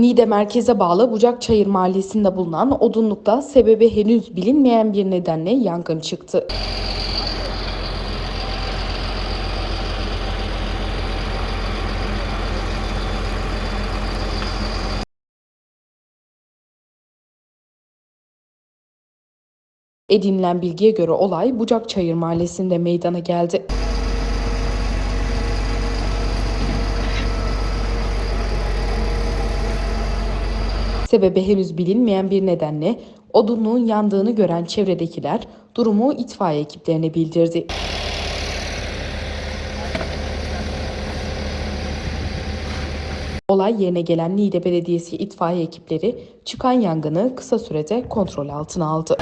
Niğde merkeze bağlı Bucakçayır mahallesinde bulunan odunlukta sebebi henüz bilinmeyen bir nedenle yangın çıktı. Edinilen bilgiye göre olay Bucakçayır mahallesinde meydana geldi. Sebebi henüz bilinmeyen bir nedenle odunluğun yandığını gören çevredekiler durumu itfaiye ekiplerine bildirdi. Olay yerine gelen Niğde Belediyesi itfaiye ekipleri çıkan yangını kısa sürede kontrol altına aldı.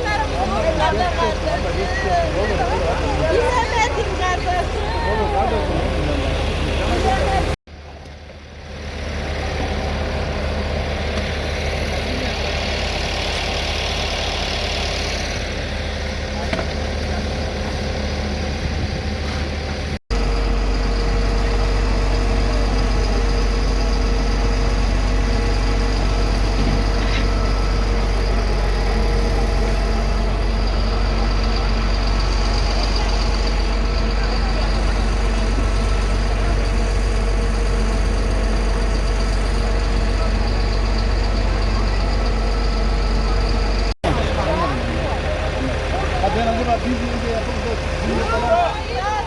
Вера, Вера, бери, бери, бери, бери, бери, бери, бери,